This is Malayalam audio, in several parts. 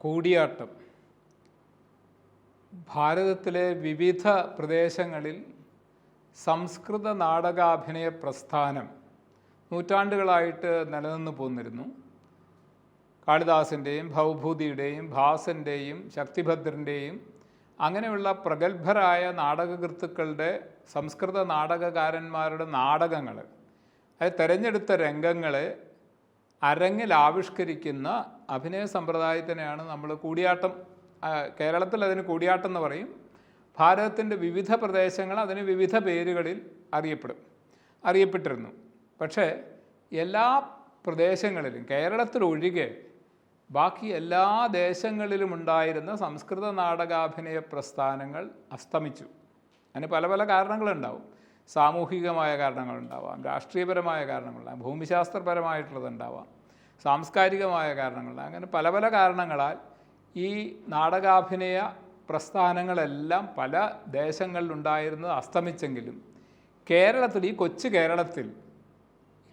കൂടിയാട്ടം. ഭാരതത്തിലെ വിവിധ പ്രദേശങ്ങളിൽ സംസ്കൃത നാടകാഭിനയ പ്രസ്ഥാനം നൂറ്റാണ്ടുകളായിട്ട് നിലനിന്ന് പോന്നിരുന്നു. കാളിദാസിന്റെയും ഭവഭൂതിയുടെയും ഭാസന്റെയും ശക്തിഭദ്രന്റെയും അങ്ങനെയുള്ള പ്രഗത്ഭരായ നാടകകൃത്തുക്കളുടെ സംസ്കൃത നാടകകാരന്മാരുടെ നാടകങ്ങൾ അത് തിരഞ്ഞെടുത്ത രംഗങ്ങൾ അരങ്ങിൽ ആവിഷ്കരിക്കുന്ന അഭിനയ സമ്പ്രദായത്തിനെയാണ് നമ്മൾ കൂടിയാട്ടം കേരളത്തിൽ അതിന് കൂടിയാട്ടം എന്ന് പറയും. ഭാരതത്തിന്റെ വിവിധ പ്രദേശങ്ങൾ അതിന് വിവിധ പേരുകളിൽ അറിയപ്പെടും അറിയപ്പെട്ടിരുന്നു. പക്ഷേ എല്ലാ പ്രദേശങ്ങളിലും കേരളത്തിലൊഴികെ ബാക്കി എല്ലാ ദേശങ്ങളിലും ഉണ്ടായിരുന്ന സംസ്കൃത നാടകാഭിനയ പ്രസ്ഥാനങ്ങൾ അസ്തമിച്ചു. അതിന് പല പല കാരണങ്ങളുണ്ടാവും. സാമൂഹികമായ കാരണങ്ങളുണ്ടാവാം രാഷ്ട്രീയപരമായ കാരണങ്ങളുണ്ടാകും ഭൂമിശാസ്ത്രപരമായിട്ടുള്ളതുണ്ടാവാം സാംസ്കാരികമായ കാരണങ്ങളുണ്ടാകാം അങ്ങനെ പല പല കാരണങ്ങളാൽ ഈ നാടകാഭിനയ പ്രസ്ഥാനങ്ങളെല്ലാം പല ദേശങ്ങളിലുണ്ടായിരുന്നത് അസ്തമിച്ചെങ്കിലും കേരളത്തിൽ ഈ കൊച്ചു കേരളത്തിൽ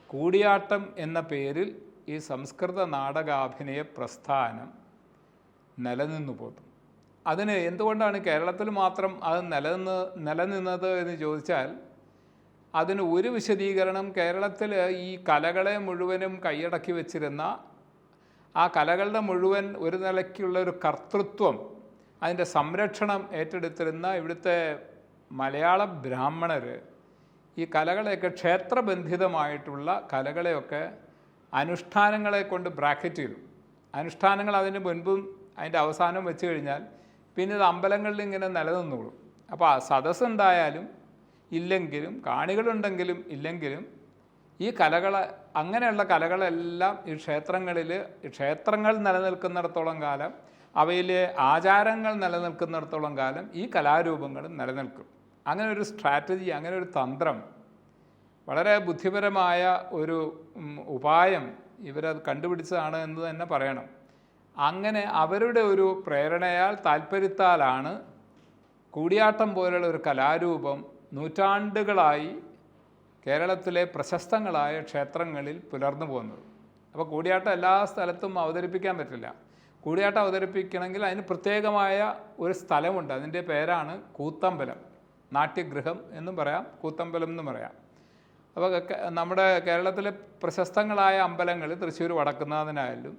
കൂടിയാട്ടം എന്ന പേരിൽ ഈ സംസ്കൃത നാടകാഭിനയ പ്രസ്ഥാനം നിലനിന്നു പോകും അതിന് എന്തുകൊണ്ടാണ് കേരളത്തിൽ മാത്രം അത് നിലനിന്ന് നിലനിന്നത് എന്ന് ചോദിച്ചാൽ അതിന് ഒരു വിശദീകരണം കേരളത്തിൽ ഈ കലകളെ മുഴുവനും കൈയടക്കി വച്ചിരുന്ന ആ കലകളുടെ മുഴുവൻ ഒരു നിലയ്ക്കുള്ള ഒരു കർത്തൃത്വം അതിന്റെ സംരക്ഷണം ഏറ്റെടുത്തിരുന്ന ഇവിടുത്തെ മലയാള ബ്രാഹ്മണർ ഈ കലകളെയൊക്കെ ക്ഷേത്രബന്ധിതമായിട്ടുള്ള കലകളെയൊക്കെ അനുഷ്ഠാനങ്ങളെ കൊണ്ട് ബ്രാക്കറ്റ് ചെയ്തു അനുഷ്ഠാനങ്ങൾ അതിന് മുൻപും അതിന്റെ അവസാനം വെച്ച് കഴിഞ്ഞാൽ പിന്നെ ഇത് അമ്പലങ്ങളിൽ ഇങ്ങനെ നിലനിന്നോളും. അപ്പോൾ ആ സദസ്സുണ്ടായാലും ഇല്ലെങ്കിലും കാണികളുണ്ടെങ്കിലും ഇല്ലെങ്കിലും ഈ കലകൾ അങ്ങനെയുള്ള കലകളെല്ലാം ഈ ക്ഷേത്രങ്ങളിൽ ക്ഷേത്രങ്ങൾ നിലനിൽക്കുന്നിടത്തോളം കാലം അവയിലെ ആചാരങ്ങൾ നിലനിൽക്കുന്നിടത്തോളം കാലം ഈ കലാരൂപങ്ങൾ നിലനിൽക്കും. അങ്ങനെ ഒരു സ്ട്രാറ്റജി അങ്ങനെ ഒരു തന്ത്രം വളരെ ബുദ്ധിപരമായ ഒരു ഉപായം ഇവരത് കണ്ടുപിടിച്ചതാണ് എന്ന് തന്നെ പറയണം. അങ്ങനെ അവരുടെ ഒരു പ്രേരണയാൽ താല്പര്യത്താലാണ് കൂടിയാട്ടം പോലുള്ള ഒരു കലാരൂപം നൂറ്റാണ്ടുകളായി കേരളത്തിലെ പ്രശസ്തങ്ങളായ ക്ഷേത്രങ്ങളിൽ പുലർന്നു പോകുന്നത്. അപ്പോൾ കൂടിയാട്ടം എല്ലാ സ്ഥലത്തും അവതരിപ്പിക്കാൻ പറ്റില്ല. കൂടിയാട്ടം അവതരിപ്പിക്കണമെങ്കിൽ അതിന് പ്രത്യേകമായ ഒരു സ്ഥലമുണ്ട്. അതിന്റെ പേരാണ് കൂത്തമ്പലം. നാട്യഗൃഹം എന്നും പറയാം കൂത്തമ്പലം എന്നും പറയാം. അപ്പോൾ നമ്മുടെ കേരളത്തിലെ പ്രശസ്തങ്ങളായ അമ്പലങ്ങൾ തൃശ്ശൂർ വടക്കുന്നാഥനായാലും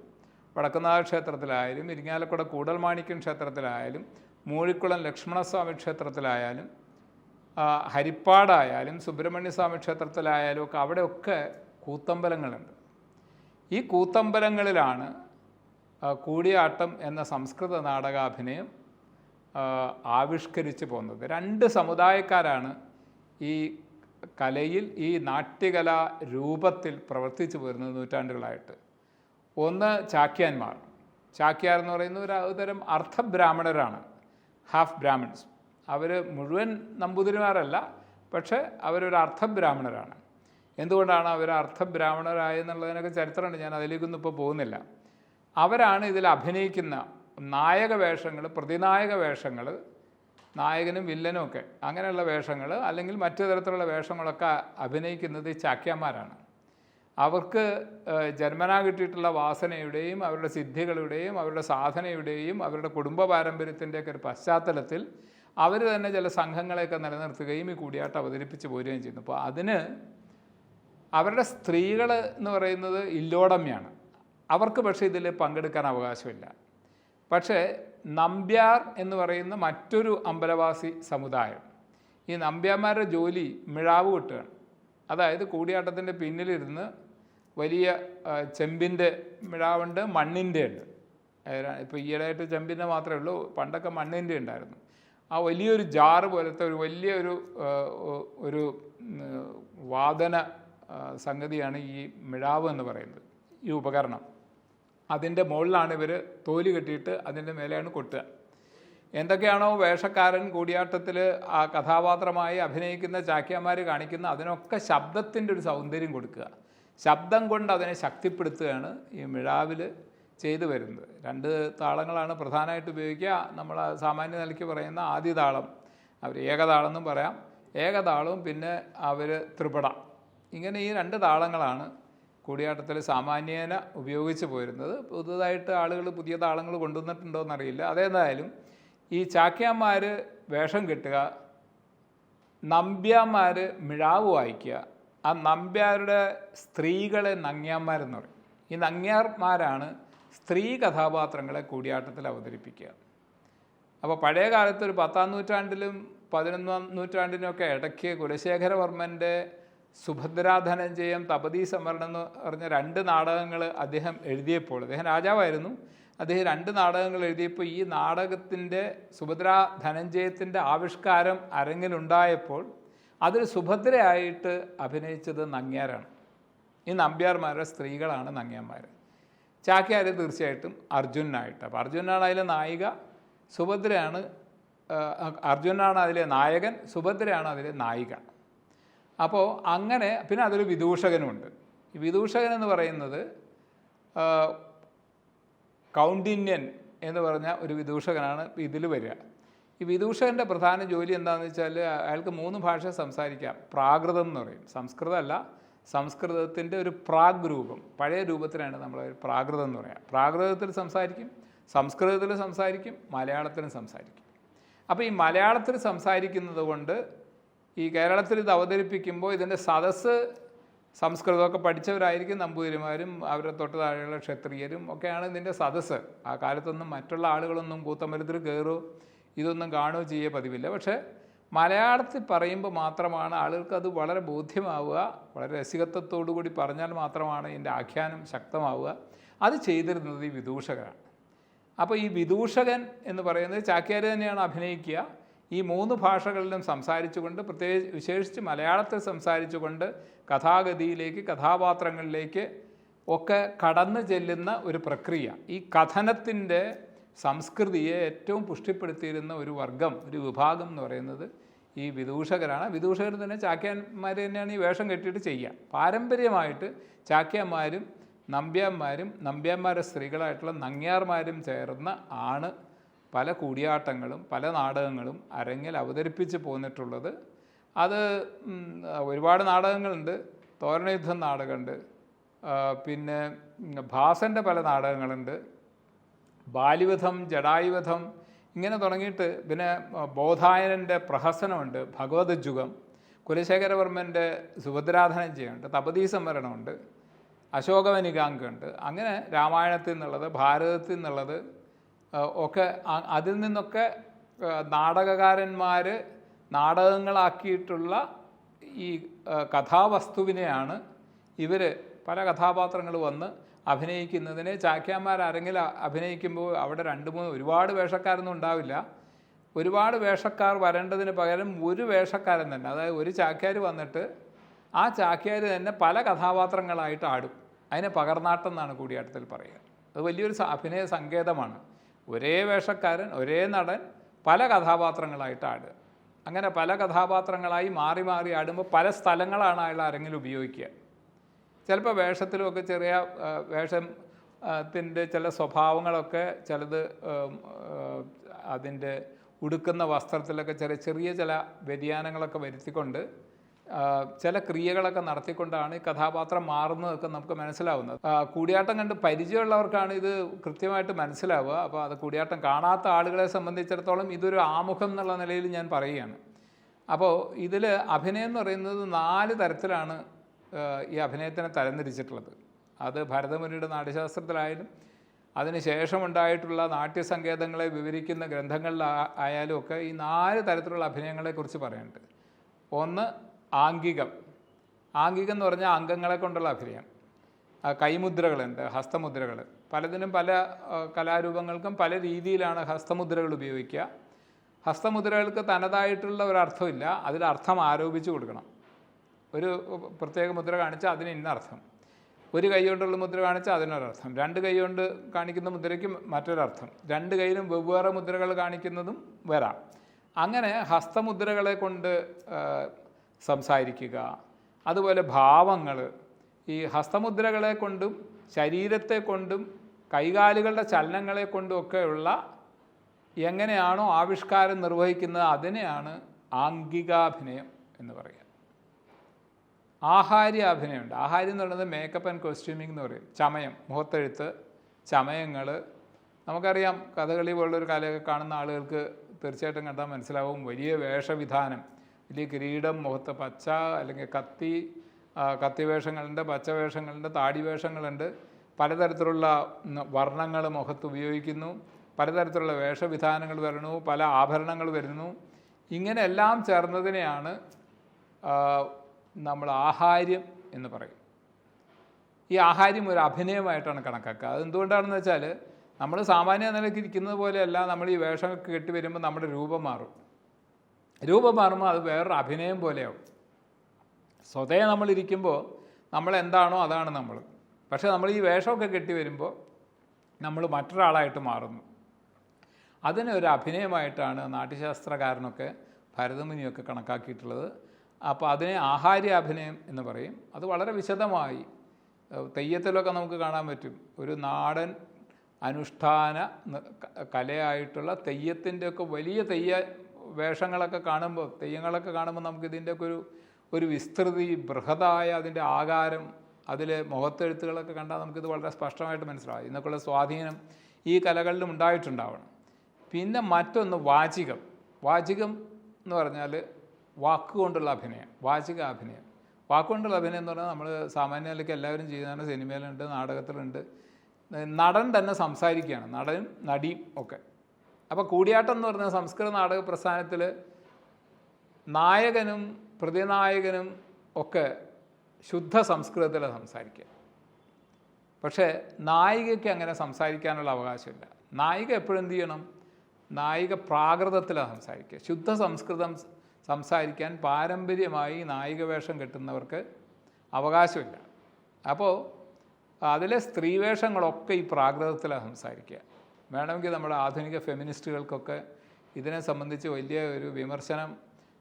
വടക്കുന്നാഥ ക്ഷേത്രത്തിലായാലും ഇരിങ്ങാലക്കുട കൂടൽമാണിക്യം ക്ഷേത്രത്തിലായാലും മൂഴിക്കുളം ലക്ഷ്മണസ്വാമി ക്ഷേത്രത്തിലായാലും ഹരിപ്പാടായാലും സുബ്രഹ്മണ്യസ്വാമി ക്ഷേത്രത്തിലായാലും ഒക്കെ അവിടെയൊക്കെ കൂത്തമ്പലങ്ങളുണ്ട്. ഈ കൂത്തമ്പലങ്ങളിലാണ് കൂടിയാട്ടം എന്ന സംസ്കൃത നാടകാഭിനയം ആവിഷ്കരിച്ചു പോകുന്നത് രണ്ട് സമുദായക്കാരാണ് ഈ കലയിൽ ഈ നാട്യകലാ രൂപത്തിൽ പ്രവർത്തിച്ചു പോരുന്നത് നൂറ്റാണ്ടുകളായിട്ട്. ഒന്ന് ചാക്യാന്മാർ. ചാക്യാർ എന്ന് പറയുന്ന ഒരു തരം അർദ്ധബ്രാഹ്മണരാണ്. Half Brahmins. അവർ മുഴുവൻ നമ്പൂതിരിമാരല്ല പക്ഷേ അവരൊരു അർദ്ധബ്രാഹ്മണരാണ്. എന്തുകൊണ്ടാണ് അവർ അർദ്ധബ്രാഹ്മണരായെന്നുള്ളതിനൊക്കെ ചരിത്രമുണ്ട്. ഞാൻ അതിലേക്കൊന്നും ഇപ്പോൾ പോകുന്നില്ല. അവരാണ് ഇതിൽ അഭിനയിക്കുന്ന നായക വേഷങ്ങൾ പ്രതിനായക വേഷങ്ങൾ നായകനും വില്ലനും ഒക്കെ. അങ്ങനെയുള്ള വേഷങ്ങൾ അല്ലെങ്കിൽ മറ്റു തരത്തിലുള്ള വേഷങ്ങളൊക്കെ അഭിനയിക്കുന്നത് ചാക്യാന്മാരാണ്. അവർക്ക് ജന്മനാ കിട്ടിയിട്ടുള്ള വാസനയുടെയും അവരുടെ സിദ്ധികളുടെയും അവരുടെ സാധനയുടെയും അവരുടെ കുടുംബ പാരമ്പര്യത്തിന്റെയൊക്കെ ഒരു പശ്ചാത്തലത്തിൽ അവർ തന്നെ ചില സംഘങ്ങളെയൊക്കെ നിലനിർത്തുകയും ഈ കൂടിയാട്ടം അവതരിപ്പിച്ച് പോരുകയും ചെയ്യുന്നു. അപ്പോൾ അതിന് അവരുടെ സ്ത്രീകൾ എന്ന് പറയുന്നത് ഇല്ലോടമ്മയാണ് അവർക്ക് പക്ഷേ ഇതിൽ പങ്കെടുക്കാൻ അവകാശമില്ല. പക്ഷേ നമ്പ്യാർ എന്ന് പറയുന്ന മറ്റൊരു അമ്പലവാസി സമുദായം ഈ നമ്പ്യാന്മാരുടെ ജോലി മിഴാവ് കൊട്ടുകയാണ് അതായത് കൂടിയാട്ടത്തിന്റെ പിന്നിലിരുന്ന് വലിയ ചെമ്പിന്റെ മിഴാവുണ്ട് മണ്ണിന്റെ ഉണ്ട്. ഇപ്പോൾ ഈയിടെയായിട്ട് ചെമ്പിന്റെ മാത്രമേ ഉള്ളൂ പണ്ടൊക്കെ മണ്ണിന്റെ ഉണ്ടായിരുന്നു. ആ വലിയൊരു ജാറ് പോലത്തെ ഒരു വലിയൊരു ഒരു വാദന സംഗതിയാണ് ഈ മിഴാവ് എന്ന് പറയുന്നത് ഈ ഉപകരണം. അതിന്റെ മുകളിലാണ് ഇവർ തോൽ കെട്ടിയിട്ട് അതിന്റെ മേലെയാണ് കൊട്ടുക. എന്തൊക്കെയാണോ വേഷക്കാരൻ കൂടിയാട്ടത്തിൽ ആ കഥാപാത്രമായി അഭിനയിക്കുന്ന ചാക്യാന്മാർ കാണിക്കുന്ന അതിനൊക്കെ ശബ്ദത്തിന്റെ ഒരു സൗന്ദര്യം കൊടുക്കുക. ശബ്ദം കൊണ്ട് അതിനെ ശക്തിപ്പെടുത്തുകയാണ് ഈ മിഴാവിൽ ചെയ്തു വരുന്നത്. രണ്ട് താളങ്ങളാണ് പ്രധാനമായിട്ട് ഉപയോഗിക്കുക. നമ്മൾ സാമാന്യ നിലയ്ക്ക് പറയുന്ന ആദ്യ താളം അവർ ഏകതാളം എന്നും പറയാം. ഏകതാളവും പിന്നെ അവർ ത്രിപട. ഇങ്ങനെ ഈ രണ്ട് താളങ്ങളാണ് കൂടിയാട്ടത്തിൽ സാമാന്യേന ഉപയോഗിച്ച് പോരുന്നത്. പുതുതായിട്ട് ആളുകൾ പുതിയ താളങ്ങൾ കൊണ്ടുവന്നിട്ടുണ്ടോ എന്നറിയില്ല. അതേതായാലും ഈ ചാക്യാന്മാർ വേഷം കെട്ടുക നമ്പ്യാന്മാർ മിഴാവ് വായിക്കുക ആ നമ്പ്യാരുടെ സ്ത്രീകളെ നങ്ങ്യാന്മാരെന്ന് പറയും. ഈ നങ്ങ്യാർമാരാണ് സ്ത്രീ കഥാപാത്രങ്ങളെ കൂടിയാട്ടത്തിൽ അവതരിപ്പിക്കുക. അപ്പോൾ പഴയ കാലത്ത് ഒരു പത്താം നൂറ്റാണ്ടിലും പതിനൊന്നാം നൂറ്റാണ്ടിനൊക്കെ ഇടയ്ക്ക് കുലശേഖരവർമ്മന്റെ സുഭദ്രാധനഞ്ജയം തപതി സമരണം എന്ന് പറഞ്ഞ രണ്ട് നാടകങ്ങൾ അദ്ദേഹം എഴുതിയപ്പോൾ അദ്ദേഹം രാജാവായിരുന്നു. അദ്ദേഹം രണ്ട് നാടകങ്ങൾ എഴുതിയപ്പോൾ ഈ നാടകത്തിന്റെ സുഭദ്രാ ധനഞ്ജയത്തിന്റെ ആവിഷ്കാരം അരങ്ങിലുണ്ടായപ്പോൾ അതിൽ സുഭദ്രയായിട്ട് അഭിനയിച്ചത് നങ്ങ്യാരാണ്. ഈ നമ്പ്യാർമാരുടെ സ്ത്രീകളാണ് നങ്ങ്യാന്മാർ. ചാക്യാർ തീർച്ചയായിട്ടും അർജുനായിട്ട്. അപ്പോൾ അർജുനാണ് അതിലെ നായിക സുഭദ്രയാണ് അർജുനാണ് അതിലെ നായകൻ സുഭദ്രയാണ് അതിലെ നായിക. അപ്പോൾ അങ്ങനെ പിന്നെ അതൊരു വിദൂഷകനുമുണ്ട്. ഈ വിദൂഷകൻ എന്ന് പറയുന്നത് കൗണ്ടിന്യൻ എന്ന് പറഞ്ഞ ഒരു വിദൂഷകനാണ് ഇതിൽ വരിക. ഈ വിദൂഷകന്റെ പ്രധാന ജോലി എന്താണെന്ന് വെച്ചാൽ അയാൾക്ക് മൂന്ന് ഭാഷ സംസാരിക്കാം. പ്രാകൃതം എന്ന് പറയും. സംസ്കൃതമല്ല സംസ്കൃതത്തിന്റെ ഒരു പ്രാഗ് രൂപം. പഴയ രൂപത്തിലാണ് നമ്മൾ പ്രാകൃതം എന്ന് പറയാം. പ്രാകൃതത്തിൽ സംസാരിക്കും സംസ്കൃതത്തിൽ സംസാരിക്കും മലയാളത്തിലും സംസാരിക്കും. അപ്പോൾ ഈ മലയാളത്തിൽ സംസാരിക്കുന്നത് കൊണ്ട് ഈ കേരളത്തിൽ ഇത് അവതരിപ്പിക്കുമ്പോൾ ഇതിന്റെ സദസ്സ് സംസ്കൃതമൊക്കെ പഠിച്ചവരായിരിക്കും നമ്പൂതിരിമാരും അവരുടെ തൊട്ട് താഴെയുള്ള ക്ഷത്രിയരും ഒക്കെയാണ് ഇതിന്റെ സദസ്സ്. ആ കാലത്തൊന്നും മറ്റുള്ള ആളുകളൊന്നും കൂത്തമ്പലത്തിൽ കയറുകയോ ഇതൊന്നും കാണുകയോ ചെയ്യേ പതിവില്ല. പക്ഷേ മലയാളത്തിൽ പറയുമ്പോൾ മാത്രമാണ് ആളുകൾക്ക് അത് വളരെ ബോധ്യമാവുക വളരെ രസികത്വത്തോടു കൂടി പറഞ്ഞാൽ മാത്രമാണ് ഇതിന്റെ ആഖ്യാനം ശക്തമാവുക. അത് ചെയ്തിരുന്നത് ഈ വിദൂഷകരാണ്. അപ്പോൾ ഈ വിദൂഷകൻ എന്ന് പറയുന്നത് ചാക്യാർ തന്നെയാണ് അഭിനയിക്കുക. ഈ മൂന്ന് ഭാഷകളിലും സംസാരിച്ചുകൊണ്ട് പ്രത്യേകിച്ച് വിശേഷിച്ച് മലയാളത്തിൽ സംസാരിച്ചുകൊണ്ട് കഥാഗതിയിലേക്ക് കഥാപാത്രങ്ങളിലേക്ക് ഒക്കെ കടന്നു ചെല്ലുന്ന ഒരു പ്രക്രിയ. ഈ കഥനത്തിന്റെ സംസ്കൃതിയെ ഏറ്റവും പുഷ്ടിപ്പെടുത്തിയിരുന്ന ഒരു വർഗം ഒരു വിഭാഗം എന്ന് പറയുന്നത് ഈ വിദൂഷകരാണ്. വിദൂഷകർ തന്നെ ചാക്യാന്മാർ തന്നെയാണ് ഈ വേഷം കെട്ടിയിട്ട് ചെയ്യുക. പാരമ്പര്യമായിട്ട് ചാക്യാന്മാരും നമ്പ്യാന്മാരും നമ്പ്യാന്മാരുടെ സ്ത്രീകളായിട്ടുള്ള നങ്ങ്യാർമാരും ചേർന്ന ആണ് പല കൂടിയാട്ടങ്ങളും പല നാടകങ്ങളും അരങ്ങിൽ അവതരിപ്പിച്ച് പോന്നിട്ടുള്ളത്. അത് ഒരുപാട് നാടകങ്ങളുണ്ട്. തോരണയുദ്ധം നാടകമുണ്ട്. പിന്നെ ഭാസന്റെ പല നാടകങ്ങളുണ്ട്. ബാലിവധം ജഡായുവധം ഇങ്ങനെ തുടങ്ങിയിട്ട് പിന്നെ ബോധായനന്റെ പ്രഹസനമുണ്ട്. ഭഗവത് ജുഗം കുലശേഖരവർമ്മന്റെ സുഭദ്രാധനം ചെയ്യുന്നുണ്ട് തപതീ സംവരണമുണ്ട് അശോകവനികാങ്കുണ്ട്. അങ്ങനെ രാമായണത്തിൽ നിന്നുള്ളത് ഭാരതത്തിൽ നിന്നുള്ളത് ഒക്കെ അതിൽ നിന്നൊക്കെ നാടകകാരന്മാർ നാടകങ്ങളാക്കിയിട്ടുള്ള ഈ കഥാവസ്തുവിനെയാണ് ഇവർ പല കഥാപാത്രങ്ങൾ വന്ന് അഭിനയിക്കുന്നതിനെ. ചാക്യാന്മാർ ആരെങ്കിലും അഭിനയിക്കുമ്പോൾ അവിടെ രണ്ട് മൂന്ന് ഒരുപാട് വേഷക്കാരൊന്നും ഉണ്ടാവില്ല. ഒരുപാട് വേഷക്കാർ വരേണ്ടതിന് പകരം ഒരു വേഷക്കാരൻ തന്നെ. അതായത് ഒരു ചാക്യാർ വന്നിട്ട് ആ ചാക്യാർ തന്നെ പല കഥാപാത്രങ്ങളായിട്ട് ആടും. അതിനെ പകർന്നാട്ടം എന്നാണ് കൂടിയാട്ടത്തിൽ പറയുക. അത് വലിയൊരു അഭിനയ സങ്കേതമാണ്. ഒരേ വേഷക്കാരൻ ഒരേ നടൻ പല കഥാപാത്രങ്ങളായിട്ട് ആടുക അങ്ങനെ പല കഥാപാത്രങ്ങളായി മാറി മാറി ആടുമ്പോൾ പല സ്ഥലങ്ങളാണ് അയാൾ ആരെങ്കിലും ഉപയോഗിക്കുക. ചിലപ്പോൾ വേഷത്തിലുമൊക്കെ ചെറിയ വേഷം ത്തിന്റെ ചില സ്വഭാവങ്ങളൊക്കെ ചിലത് അതിന്റെ ഉടുക്കുന്ന വസ്ത്രത്തിലൊക്കെ ചെറിയ ചെറിയ ചില വ്യതിയാനങ്ങളൊക്കെ വരുത്തിക്കൊണ്ട് ചില ക്രിയകളൊക്കെ നടത്തിക്കൊണ്ടാണ് ഈ കഥാപാത്രം മാറുന്നതൊക്കെ നമുക്ക് മനസ്സിലാവുന്നത്. കൂടിയാട്ടം കണ്ട് പരിചയമുള്ളവർക്കാണ് ഇത് കൃത്യമായിട്ട് മനസ്സിലാവുക. അപ്പോൾ അത് കൂടിയാട്ടം കാണാത്ത ആളുകളെ സംബന്ധിച്ചിടത്തോളം ഇതൊരു ആമുഖം എന്നുള്ള നിലയിൽ ഞാൻ പറയുകയാണ്. അപ്പോൾ ഇതിൽ അഭിനയം എന്ന് പറയുന്നത് നാല് തരത്തിലാണ് ഈ അഭിനയത്തിനെ തരംതിരിച്ചിട്ടുള്ളത്. അത് ഭരതമുനിയുടെ നാട്യശാസ്ത്രത്തിലായാലും അതിന് ശേഷമുണ്ടായിട്ടുള്ള നാട്യസങ്കേതങ്ങളെ വിവരിക്കുന്ന ഗ്രന്ഥങ്ങളിൽ ആയാലും ഒക്കെ ഈ നാല് തരത്തിലുള്ള അഭിനയങ്ങളെക്കുറിച്ച് പറയുന്നുണ്ട് ഒന്ന് ആംഗികം. ആംഗികം എന്ന് പറഞ്ഞാൽ അംഗങ്ങളെ കൊണ്ടുള്ള അഭിനയം. കൈമുദ്രകളുണ്ട് ഹസ്തമുദ്രകൾ. പലതിനും പല കലാരൂപങ്ങൾക്കും പല രീതിയിലാണ് ഹസ്തമുദ്രകൾ ഉപയോഗിക്കുക. ഹസ്തമുദ്രകൾക്ക് തനതായിട്ടുള്ള ഒരർത്ഥമില്ല അതിൽ അർത്ഥം ആരോപിച്ചു കൊടുക്കണം. ഒരു പ്രത്യേക മുദ്ര കാണിച്ചാൽ അതിന് ഇന്ന അർത്ഥം. ഒരു കൈ കൊണ്ടുള്ള മുദ്ര കാണിച്ചാൽ അതിനൊരർത്ഥം. രണ്ട് കൈ കൊണ്ട് കാണിക്കുന്ന മുദ്രയ്ക്ക് മറ്റൊരർത്ഥം. രണ്ട് കൈയിലും വെവ്വേറെ മുദ്രകൾ കാണിക്കുന്നതും വരാം. അങ്ങനെ ഹസ്തമുദ്രകളെ കൊണ്ട് സംസാരിക്കുക. അതുപോലെ ഭാവങ്ങൾ ഈ ഹസ്തമുദ്രകളെ കൊണ്ടും ശരീരത്തെ കൊണ്ടും കൈകാലുകളുടെ ചലനങ്ങളെ കൊണ്ടും ഒക്കെയുള്ള എങ്ങനെയാണോ ആവിഷ്കാരം നിർവഹിക്കുന്നത് അതിനെയാണ് ആംഗികാഭിനയം എന്ന് പറയുക. ആഹാര്യ അഭിനയമുണ്ട് ആഹാര്യം എന്ന് പറയുന്നത് മേക്കപ്പ് ആൻഡ് കോസ്റ്റ്യൂമിംഗ് എന്ന് പറയും. ചമയം മുഖത്തെഴുത്ത് ചമയങ്ങൾ നമുക്കറിയാം കഥകളി പോലുള്ളൊരു കലയൊക്കെ കാണുന്ന ആളുകൾക്ക് തീർച്ചയായിട്ടും കണ്ടാൽ മനസ്സിലാവും. വലിയ വേഷവിധാനം. വലിയ കിരീടം മുഖത്ത് പച്ച അല്ലെങ്കിൽ കത്തി ആ, കത്തി വേഷങ്ങളുണ്ട് പച്ച വേഷങ്ങളുണ്ട് താടി വേഷങ്ങളുണ്ട് പലതരത്തിലുള്ള വർണങ്ങൾ മുഖത്ത് ഉപയോഗിക്കുന്നു. പലതരത്തിലുള്ള വേഷവിധാനങ്ങൾ വരുന്നു പല ആഭരണങ്ങൾ വരുന്നു. ഇങ്ങനെ എല്ലാം ചേർന്നതിനെയാണ് നമ്മൾ ആഹാര്യം എന്ന് പറയും. ഈ ആഹാര്യം ഒരു അഭിനയമായിട്ടാണ് കണക്കാക്കുക. അത് എന്തുകൊണ്ടാണെന്ന് വെച്ചാൽ നമ്മൾ സാമാന്യ നിലയ്ക്ക് ഇരിക്കുന്നത് പോലെയല്ല നമ്മൾ ഈ വേഷമൊക്കെ കെട്ടി വരുമ്പോൾ നമ്മുടെ രൂപം മാറും. രൂപം മാറുമ്പോൾ അത് വേറൊരു അഭിനയം പോലെയാവും. സ്വതേ നമ്മളിരിക്കുമ്പോൾ നമ്മൾ എന്താണോ അതാണ് നമ്മൾ. പക്ഷേ നമ്മൾ ഈ വേഷമൊക്കെ കെട്ടി വരുമ്പോൾ നമ്മൾ മറ്റൊരാളായിട്ട് മാറുന്നു. അതിനെ ഒരു അഭിനയമായിട്ടാണ് നാട്യശാസ്ത്രകാരനൊക്കെ ഭരതമുനിയൊക്കെ കണക്കാക്കിയിട്ടുള്ളത്. അപ്പോൾ അതിനെ ആഹാര്യ അഭിനയം എന്ന് പറയും. അത് വളരെ വിശദമായി തെയ്യത്തിലൊക്കെ നമുക്ക് കാണാൻ പറ്റും. ഒരു നാടൻ അനുഷ്ഠാന കലയായിട്ടുള്ള തെയ്യത്തിന്റെയൊക്കെ വലിയ തെയ്യ വേഷങ്ങളൊക്കെ കാണുമ്പോൾ തെയ്യങ്ങളൊക്കെ കാണുമ്പോൾ നമുക്ക് ഇതിന്റെയൊക്കെ ഒരു ഒരു വിസ്തൃതി ബൃഹതായ അതിന്റെ ആകാരം അതിലെ മുഖത്തെഴുത്തുകളൊക്കെ കണ്ടാൽ നമുക്കിത് വളരെ സ്പഷ്ടമായിട്ട് മനസ്സിലാവും. ഇന്നൊക്കെയുള്ള സ്വാധീനം ഈ കലകളിലും ഉണ്ടായിട്ടുണ്ടാവണം. പിന്നെ മറ്റൊന്ന് വാചികം. വാചികം എന്ന് പറഞ്ഞാൽ വാക്കുകൊണ്ടുള്ള അഭിനയം വാചിക അഭിനയം. വാക്കുകൊണ്ടുള്ള അഭിനയം എന്ന് പറഞ്ഞാൽ നമ്മൾ സാമാന്യ നിലയ്ക്ക് എല്ലാവരും ചെയ്യുന്നതാണ് സിനിമയിലുണ്ട് നാടകത്തിലുണ്ട്. നടൻ തന്നെ സംസാരിക്കുകയാണ്. നടനും നടിയും ഒക്കെ. അപ്പോൾ കൂടിയാട്ടം എന്ന് പറഞ്ഞ സംസ്കൃത നാടക പ്രസ്ഥാനത്തിൽ നായകനും പ്രതിനായകനും ഒക്കെ ശുദ്ധ സംസ്കൃതത്തിൽ സംസാരിക്കുക പക്ഷേ നായികയ്ക്ക് അങ്ങനെ സംസാരിക്കാനുള്ള അവകാശമില്ല. നായിക എപ്പോഴും എന്ത് ചെയ്യണം? നായിക പ്രാകൃതത്തിലാണ് സംസാരിക്കുക ശുദ്ധ സംസ്കൃതം സംസാരിക്കാൻ പാരമ്പര്യമായി നായിക വേഷം കെട്ടുന്നവർക്ക് അവകാശമില്ല. അപ്പോൾ അതിലെ സ്ത്രീവേഷങ്ങളൊക്കെ ഈ പ്രാകൃതത്തിലാണ് സംസാരിക്കുക വേണമെങ്കിൽ നമ്മുടെ ആധുനിക ഫെമിനിസ്റ്റുകൾക്കൊക്കെ ഇതിനെ സംബന്ധിച്ച് വലിയ ഒരു വിമർശനം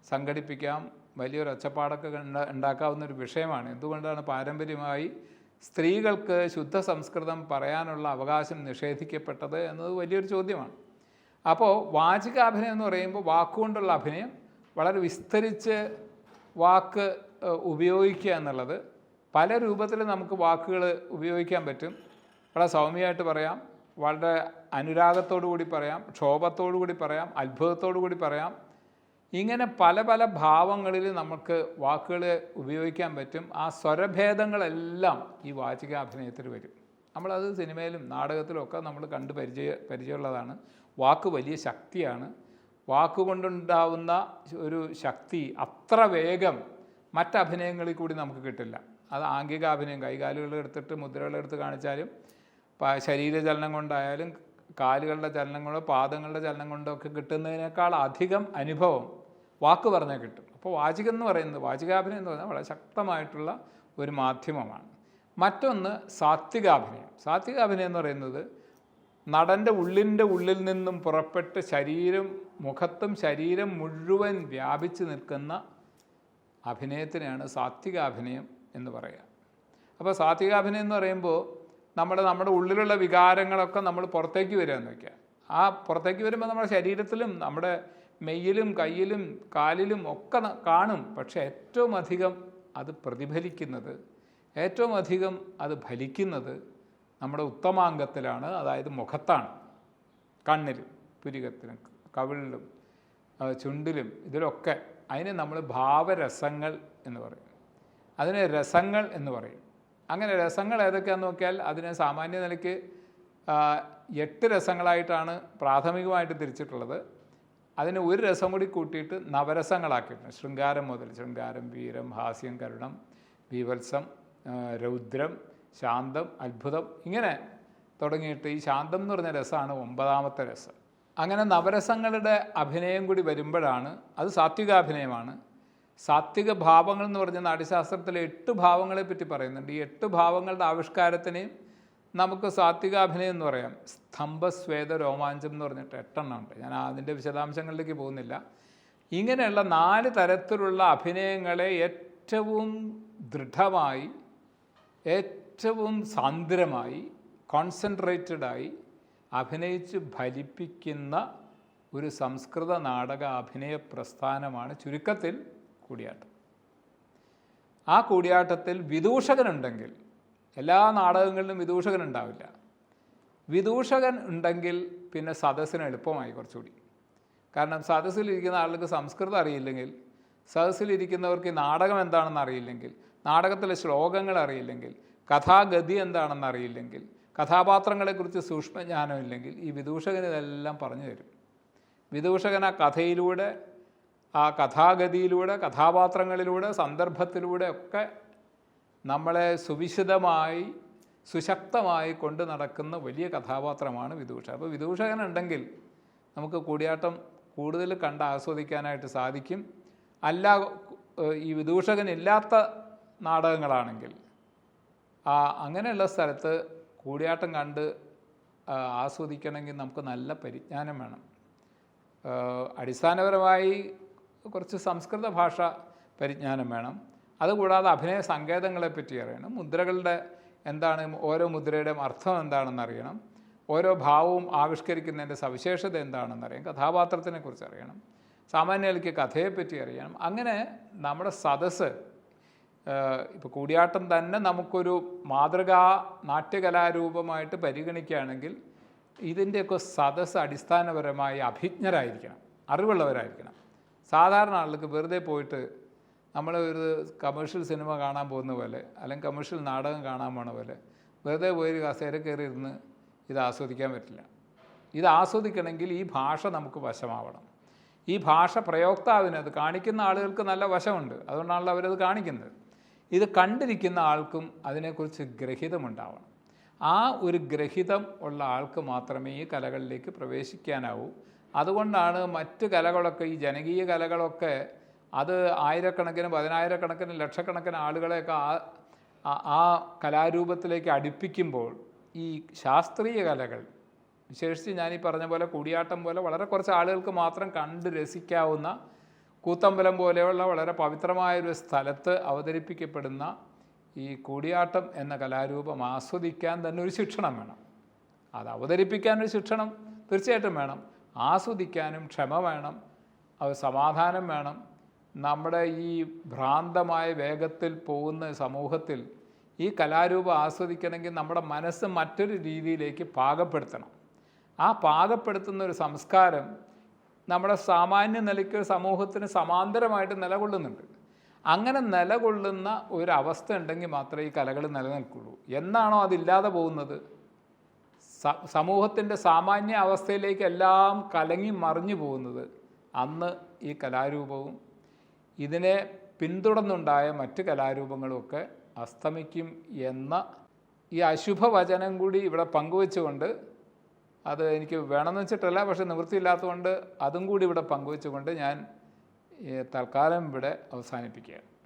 സംഘടിപ്പിക്കാം. വലിയൊരു ഒച്ചപ്പാടൊക്കെ ഉണ്ടാക്കാവുന്ന ഒരു വിഷയമാണ്. എന്തുകൊണ്ടാണ് പാരമ്പര്യമായി സ്ത്രീകൾക്ക് ശുദ്ധ സംസ്കൃതം പറയാനുള്ള അവകാശം നിഷേധിക്കപ്പെട്ടത് എന്നത് വലിയൊരു ചോദ്യമാണ്. അപ്പോൾ വാചികാഭിനയം എന്ന് പറയുമ്പോൾ വാക്കുകൊണ്ടുള്ള അഭിനയം വളരെ വിസ്തരിച്ച് വാക്ക് ഉപയോഗിക്കുക എന്നുള്ളത്. പല രൂപത്തിൽ നമുക്ക് വാക്കുകൾ ഉപയോഗിക്കാൻ പറ്റും. വളരെ സൗമ്യമായിട്ട് പറയാം. വളരെ അനുരാഗത്തോടു കൂടി പറയാം ക്ഷോഭത്തോടു കൂടി പറയാം അത്ഭുതത്തോടു കൂടി പറയാം. ഇങ്ങനെ പല പല ഭാവങ്ങളിൽ നമുക്ക് വാക്കുകൾ ഉപയോഗിക്കാൻ പറ്റും. ആ സ്വരഭേദങ്ങളെല്ലാം ഈ വാചിക അഭിനയത്തിൽ വരും. നമ്മളത് സിനിമയിലും നാടകത്തിലും ഒക്കെ നമ്മൾ കണ്ട് പരിചയ പരിചയമുള്ളതാണ്. വാക്ക് വലിയ ശക്തിയാണ്. വാക്കുകൊണ്ടുണ്ടാവുന്ന ഒരു ശക്തി അത്ര വേഗം മറ്റഭിനയങ്ങളിൽ കൂടി നമുക്ക് കിട്ടില്ല. അത് ആംഗികാഭിനയം കൈകാലുകൾ എടുത്തിട്ട് കാണിച്ചാലും ശരീരചലനം കൊണ്ടായാലും കാലുകളുടെ ചലനം കൊണ്ടോ പാദങ്ങളുടെ ചലനം കൊണ്ടോ ഒക്കെ കിട്ടുന്നതിനേക്കാൾ അധികം അനുഭവം വാക്ക് പറഞ്ഞാൽ കിട്ടും. അപ്പോൾ വാചികം എന്ന് പറയുന്നത് വാചികാഭിനയം എന്ന് പറഞ്ഞാൽ വളരെ ശക്തമായിട്ടുള്ള ഒരു മാധ്യമമാണ്. മറ്റൊന്ന് സാത്വികാഭിനയം. സാത്വികാഭിനയം എന്ന് പറയുന്നത് നടന്റെ ഉള്ളിന്റെ ഉള്ളിൽ നിന്നും പുറപ്പെട്ട് ശരീരം മുഖത്തും ശരീരം മുഴുവൻ വ്യാപിച്ച് നിൽക്കുന്ന അഭിനയത്തിനെയാണ് സാത്വികാഭിനയം എന്ന് പറയുക. അപ്പോൾ സാത്വികാഭിനയം എന്ന് പറയുമ്പോൾ നമ്മുടെ നമ്മുടെ ഉള്ളിലുള്ള വികാരങ്ങളൊക്കെ നമ്മൾ പുറത്തേക്ക് വരിക എന്ന് ആ പുറത്തേക്ക് വരുമ്പോൾ നമ്മുടെ ശരീരത്തിലും നമ്മുടെ മെയ്യിലും കയ്യിലും കാലിലും ഒക്കെ കാണും. പക്ഷേ ഏറ്റവും അധികം അത് പ്രതിഫലിക്കുന്നത് ഏറ്റവും അധികം അത് ഫലിക്കുന്നത് നമ്മുടെ ഉത്തമാംഗത്തിലാണ്. അതായത് മുഖത്താണ്. കണ്ണിൽ പുരികത്തിലും കവിളിലും ചുണ്ടിലും ഇതിലൊക്കെ. അതിനെ നമ്മൾ ഭാവരസങ്ങൾ എന്ന് പറയും. അതിന് രസങ്ങൾ എന്ന് പറയും. അങ്ങനെ രസങ്ങൾ ഏതൊക്കെയാണെന്ന് നോക്കിയാൽ അതിനെ സാമാന്യ നിലയ്ക്ക് എട്ട് രസങ്ങളായിട്ടാണ് പ്രാഥമികമായിട്ട് തിരിച്ചിട്ടുള്ളത്. അതിന് ഒരു രസം കൂടി കൂട്ടിയിട്ട് നവരസങ്ങളാക്കിയിട്ടുണ്ട്. ശൃംഗാരം മുതൽ ശൃംഗാരം വീരം ഹാസ്യം കരുണം ബീവത്സം രൗദ്രം ശാന്തം അത്ഭുതം ഇങ്ങനെ തുടങ്ങിയിട്ട് ഈ ശാന്തം എന്ന് പറഞ്ഞ രസമാണ് ഒമ്പതാമത്തെ രസം. അങ്ങനെ നവരസങ്ങളുടെ അഭിനയം കൂടി വരുമ്പോഴാണ് അത് സാത്വികാഭിനയമാണ് സാത്വിക ഭാവങ്ങൾ എന്ന് പറഞ്ഞ നാട്യശാസ്ത്രത്തിലെ എട്ട് ഭാവങ്ങളെ പറ്റി പറയുന്നുണ്ട്. ഈ എട്ട് ഭാവങ്ങളുടെ ആവിഷ്കാരത്തിനെയും നമുക്ക് സാത്വികാഭിനയം എന്ന് പറയാം. സ്തംഭസ്വേദ രോമാഞ്ചം എന്ന് പറഞ്ഞിട്ട് എട്ടെണ്ണം ഉണ്ട്. ഞാൻ അതിന്റെ വിശദാംശങ്ങളിലേക്ക് പോകുന്നില്ല. ഇങ്ങനെയുള്ള നാല് തരത്തിലുള്ള അഭിനയങ്ങളെ ഏറ്റവും ദൃഢമായി ഏറ്റവും സാന്ദ്രമായി കോൺസെൻട്രേറ്റഡായി അഭിനയിച്ച് ഫലിപ്പിക്കുന്ന ഒരു സംസ്കൃത നാടക അഭിനയ പ്രസ്ഥാനമാണ് ചുരുക്കത്തിൽ കൂടിയാട്ടം. ആ കൂടിയാട്ടത്തിൽ വിദൂഷകനുണ്ടെങ്കിൽ എല്ലാ നാടകങ്ങളിലും വിദൂഷകൻ ഉണ്ടാവില്ല വിദൂഷകൻ ഉണ്ടെങ്കിൽ പിന്നെ സദസ്സിന് എളുപ്പമായി കുറച്ചുകൂടി. കാരണം സദസ്സിലിരിക്കുന്ന ആളുകൾക്ക് സംസ്കൃതം അറിയില്ലെങ്കിൽ സദസ്സിലിരിക്കുന്നവർക്ക് നാടകം എന്താണെന്ന് അറിയില്ലെങ്കിൽ നാടകത്തിലെ ശ്ലോകങ്ങൾ അറിയില്ലെങ്കിൽ കഥാഗതി എന്താണെന്ന് അറിയില്ലെങ്കിൽ കഥാപാത്രങ്ങളെക്കുറിച്ച് സൂക്ഷ്മജ്ഞാനം ഇല്ലെങ്കിൽ ഈ വിദൂഷകൻ ഇതെല്ലാം പറഞ്ഞു തരും. വിദൂഷകൻ ആ കഥയിലൂടെ ആ കഥാഗതിയിലൂടെ കഥാപാത്രങ്ങളിലൂടെ സന്ദർഭത്തിലൂടെ ഒക്കെ നമ്മളെ സുവിശിതമായി സുശക്തമായി കൊണ്ട് നടക്കുന്ന വലിയ കഥാപാത്രമാണ് വിദൂഷ. അപ്പോൾ വിദൂഷകൻ ഉണ്ടെങ്കിൽ നമുക്ക് കൂടിയാട്ടം കൂടുതൽ കണ്ട് ആസ്വദിക്കാനായിട്ട് സാധിക്കും. അല്ല ഈ വിദൂഷകൻ ഇല്ലാത്ത നാടകങ്ങളാണെങ്കിൽ ആ അങ്ങനെയുള്ള സ്ഥലത്ത് കൂടിയാട്ടം കണ്ട് ആസ്വദിക്കണമെങ്കിൽ നമുക്ക് നല്ല പരിജ്ഞാനം വേണം. അടിസ്ഥാനപരമായി കുറച്ച് സംസ്കൃത ഭാഷ പരിജ്ഞാനം വേണം. അതുകൂടാതെ അഭിനയ സങ്കേതങ്ങളെ പറ്റി അറിയണം. മുദ്രകളുടെ എന്താണ് ഓരോ മുദ്രയുടെയും അർത്ഥം എന്താണെന്ന് അറിയണം. ഓരോ ഭാവവും ആവിഷ്കരിക്കുന്നതിന്റെ സവിശേഷത എന്താണെന്ന് അറിയാം കഥാപാത്രത്തിനെ കുറിച്ച് അറിയണം. സാമാന്യർക്ക് കഥയെപ്പറ്റി അറിയണം. അങ്ങനെ നമ്മുടെ സദസ്സ് ഇപ്പോൾ കൂടിയാട്ടം തന്നെ നമുക്കൊരു മാതൃകാ നാട്യകലാരൂപമായിട്ട് പരിഗണിക്കുകയാണെങ്കിൽ ഇതിന്റെയൊക്കെ സദസ്സ് അടിസ്ഥാനപരമായി അഭിജ്ഞരായിരിക്കണം. അറിവുള്ളവരായിരിക്കണം. സാധാരണ ആളുകൾക്ക് വെറുതെ പോയിട്ട് നമ്മൾ ഒരു കമേഴ്ഷ്യൽ സിനിമ കാണാൻ പോകുന്ന പോലെ അല്ലെങ്കിൽ കമേഴ്ഷ്യൽ നാടകം കാണാൻ പോണ പോലെ വെറുതെ പോയി ഒരു കസേര കയറി ഇരുന്ന് ഇത് ആസ്വദിക്കാൻ പറ്റില്ല. ഇത് ആസ്വദിക്കണമെങ്കിൽ ഈ ഭാഷ നമുക്ക് വശമാവണം. ഈ ഭാഷ പ്രയോക്താവിന് അത് കാണിക്കുന്ന ആളുകൾക്ക് നല്ല വശമുണ്ട്. അതുകൊണ്ടാണല്ലോ അവരത് കാണിക്കുന്നത്. ഇത് കണ്ടിരിക്കുന്ന ആൾക്കും അതിനെക്കുറിച്ച് ഗ്രഹിതമുണ്ടാവണം. ആ ഒരു ഗ്രഹിതം ഉള്ള ആൾക്ക് മാത്രമേ ഈ കലകളിലേക്ക് പ്രവേശിക്കാനാവൂ. അതുകൊണ്ടാണ് മറ്റ് കലകളൊക്കെ ഈ ജനകീയ കലകളൊക്കെ അത് ആയിരക്കണക്കിന് പതിനായിരക്കണക്കിന് ലക്ഷക്കണക്കിന് ആളുകളെയൊക്കെ ആ ആ- കലാരൂപത്തിലേക്ക് അടുപ്പിക്കുമ്പോൾ ഈ ശാസ്ത്രീയ കലകൾ വിശേഷിച്ച് ഞാൻ ഈ പറഞ്ഞ പോലെ കൂടിയാട്ടം പോലെ വളരെ കുറച്ച് ആളുകൾക്ക് മാത്രം കണ്ട് രസിക്കാവുന്ന കൂത്തമ്പലം പോലെയുള്ള വളരെ പവിത്രമായൊരു സ്ഥലത്ത് അവതരിപ്പിക്കപ്പെടുന്ന ഈ കൂടിയാട്ടം എന്ന കലാരൂപം ആസ്വദിക്കാൻ തന്നെ ഒരു ശിക്ഷണം വേണം. അത് അവതരിപ്പിക്കാനൊരു ശിക്ഷണം തീർച്ചയായിട്ടും വേണം. ആസ്വദിക്കാനും ക്ഷമ വേണം അത് സമാധാനം വേണം. നമ്മുടെ ഈ ഭ്രാന്തമായ വേഗത്തിൽ പോകുന്ന സമൂഹത്തിൽ ഈ കലാരൂപം ആസ്വദിക്കണമെങ്കിൽ നമ്മുടെ മനസ്സ് മറ്റൊരു രീതിയിലേക്ക് പാകപ്പെടുത്തണം. ആ പാകപ്പെടുത്തുന്ന ഒരു സംസ്കാരം നമ്മുടെ സാമാന്യ നിലയ്ക്ക് സമൂഹത്തിന് സമാന്തരമായിട്ട് നിലകൊള്ളുന്നുണ്ട്. അങ്ങനെ നിലകൊള്ളുന്ന ഒരു അവസ്ഥ ഉണ്ടെങ്കിൽ മാത്രമേ ഈ കലകൾ നിലനിൽക്കുള്ളൂ. എന്നാണോ അതില്ലാതെ പോകുന്നത്? സമൂഹത്തിന്റെ സാമാന്യ അവസ്ഥയിലേക്ക് എല്ലാം കലങ്ങി മറിഞ്ഞു പോകുന്നത് അന്ന് ഈ കലാരൂപവും ഇതിനെ പിന്തുടർന്നുണ്ടായ മറ്റ് കലാരൂപങ്ങളുമൊക്കെ അസ്തമിക്കും എന്ന ഈ അശുഭവചനം കൂടി ഇവിടെ പങ്കുവെച്ചുകൊണ്ട് അത് എനിക്ക് വേണമെന്ന് വെച്ചിട്ടല്ല പക്ഷെ നിവൃത്തിയില്ലാത്തതുകൊണ്ട് അതും കൂടി ഇവിടെ പങ്കുവെച്ചുകൊണ്ട് ഞാൻ തൽക്കാലം ഇവിടെ അവസാനിപ്പിക്കുകയാണ്.